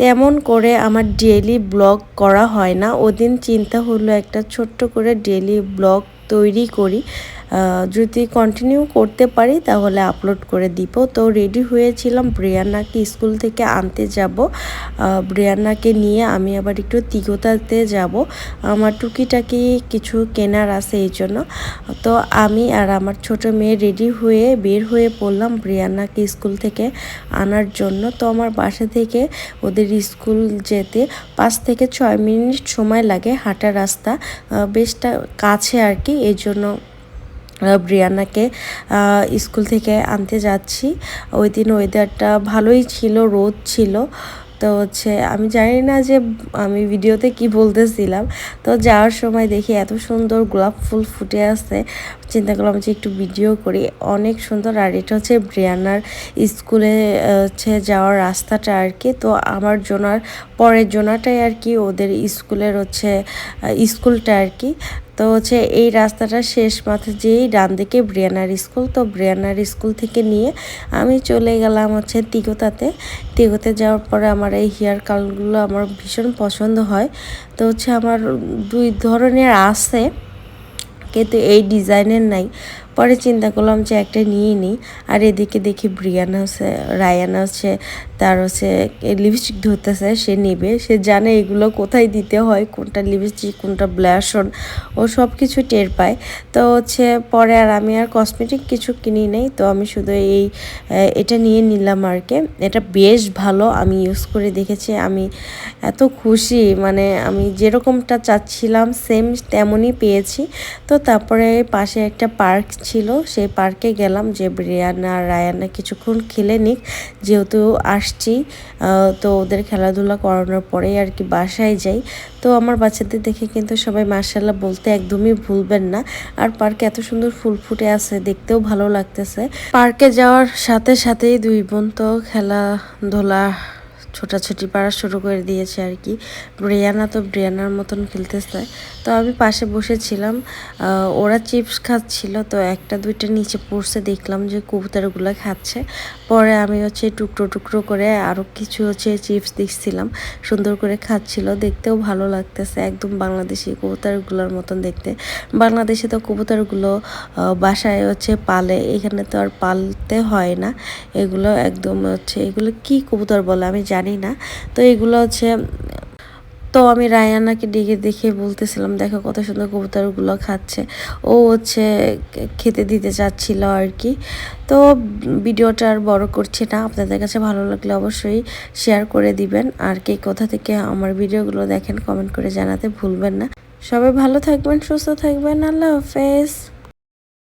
তেমন করে আমার ডেলি ব্লগ করা হয় না। ওদিন চিন্তা হলো একটা ছোট্ট করে ডেলি ব্লগ তৈরি করি। যদি কন্টিনিউ করতে পারি তাহলে আপলোড করে দিব। তো রেডি হয়েছিলাম ব্রিয়ানাকে স্কুল থেকে আনতে যাব। ব্রিয়ানাকে নিয়ে আমি আবার একটু তিগোতাতে যাব। আমার টুকিটাকি কিছু কেনার আছে এই জন্য। তো আমি আর আমার ছোট মেয়ে রেডি হয়ে বের হয়ে পড়লাম ব্রিয়ানাকে স্কুল থেকে আনার জন্য। তো আমার বাসা থেকে ওদের স্কুল যেতে পাঁচ থেকে ছয় মিনিট সময় লাগে হাঁটা রাস্তা। বেশটা কাছে আর কি এই জন্য ব্রিয়ানাকে স্কুল থেকে আনতে যাচ্ছি। ওই দিন ওয়েদারটা ভালোই ছিল, রোদ ছিল। তো হচ্ছে, আমি জানি না যে আমি ভিডিওতে কি বলতেছিলাম। তো যাওয়ার সময় দেখি এত সুন্দর গোলাপ ফুল ফুটে আছে চিন্তা করলাম যে একটু ভিডিও করি। অনেক সুন্দর, আর এটা হচ্ছে ব্রিয়ানার স্কুলে হচ্ছে যাওয়ার রাস্তাটা আর কি। তো আমার জোনার, পরের জোনাটাই আর কি ওদের স্কুলের হচ্ছে স্কুলটা আর কি। তো হচ্ছে এই রাস্তাটা শেষ মাথা যেই ডান দিকে ব্রিয়ানার স্কুল। তো ব্রিয়ানার স্কুল থেকে নিয়ে আমি চলে গেলাম হচ্ছে তিগোতাতে। তিগোতে যাওয়ার পরে আমার এই হেয়ার কালগুলো আমার ভীষণ পছন্দ হয়। তো হচ্ছে আমার দুই ধরনের আছে, কিন্তু এই ডিজাইনের নাই। পরে চিন্তা করলাম যে একটা নিয়ে নিই। আর এদিকে দেখি ব্রিয়ান আছে, রায়ান আছে, তার হচ্ছে লিপস্টিক ধরতেছে, সে নেবে। সে জানে এগুলো কোথায় দিতে হয়, কোনটা লিপস্টিক কোনটা ব্লাশন ও সব কিছু টের পায়। তো হচ্ছে পরে আর আমি আর কসমেটিক কিছু কিনি নাই, তো আমি শুধু এই এটা নিয়ে নিলাম আর কি। এটা বেশ ভালো, আমি ইউজ করে দেখেছি, আমি এত খুশি মানে আমি যেরকমটা চাচ্ছিলাম সেম তেমনই পেয়েছি। তো তারপরে পাশে একটা পার্ক ছিল, সেই পার্কে গেলাম যে ব্রিয়ানা রায়ানা কিছুক্ষণ খেলে নিক। যেহেতু আসছি তো ওদের খেলাধুলা করানোর পরেই আর কি বাসায় যাই। তো আমার বাচ্চাদের দেখে কিন্তু সবাই মার্শাল্লাহ বলতে একদমই ভুলবেন না। আর পার্কে এত সুন্দর ফুল ফুটে আছে, দেখতেও ভালো লাগতেছে। পার্কে যাওয়ার সাথে সাথেই দুই বোন তো খেলাধুলা ছোটাছুটি পাড়া শুরু করে দিয়েছে আর কি। ব্রিয়ানা তো ব্রিয়ানার মতন খেলতেছে। তো আমি পাশে বসেছিলাম। ওরা চিপস খাচ্ছিল, তো একটা দুইটা নিচে পড়ছে, দেখলাম যে কবুতরগুলো খাচ্ছে। পরে আমি হচ্ছে টুকরো টুকরো করে আরও কিছু হচ্ছে চিপস দিচ্ছিলাম সুন্দর করে খাচ্ছিল, দেখতেও ভালো লাগতেছে। একদম বাংলাদেশি কবুতরগুলোর মতন দেখতে। বাংলাদেশে তো কবুতরগুলো বাসায় হচ্ছে পালে, এখানে তো আর পালতে হয় না। এগুলো একদম হচ্ছে, এগুলো কি কবুতর বলে আমি জানি না। তো এগুলো হচ্ছে, তো আমি রায়ানাকে ডেকে দেখে বলতেছিলাম, দেখো কত সুন্দর কবুতরগুলো খাচ্ছে। ও হচ্ছে খেতে দিতে চাচ্ছিল আর কি। তো ভিডিওটা আর বড় করছি না। আপনাদের কাছে ভালো লাগলে অবশ্যই শেয়ার করে দিবেন। আর কে কোথা থেকে আমার ভিডিওগুলো দেখেন কমেন্ট করে জানাতে ভুলবেন না। সবাই ভালো থাকবেন, সুস্থ থাকবেন। আল্লাহ হাফেজ।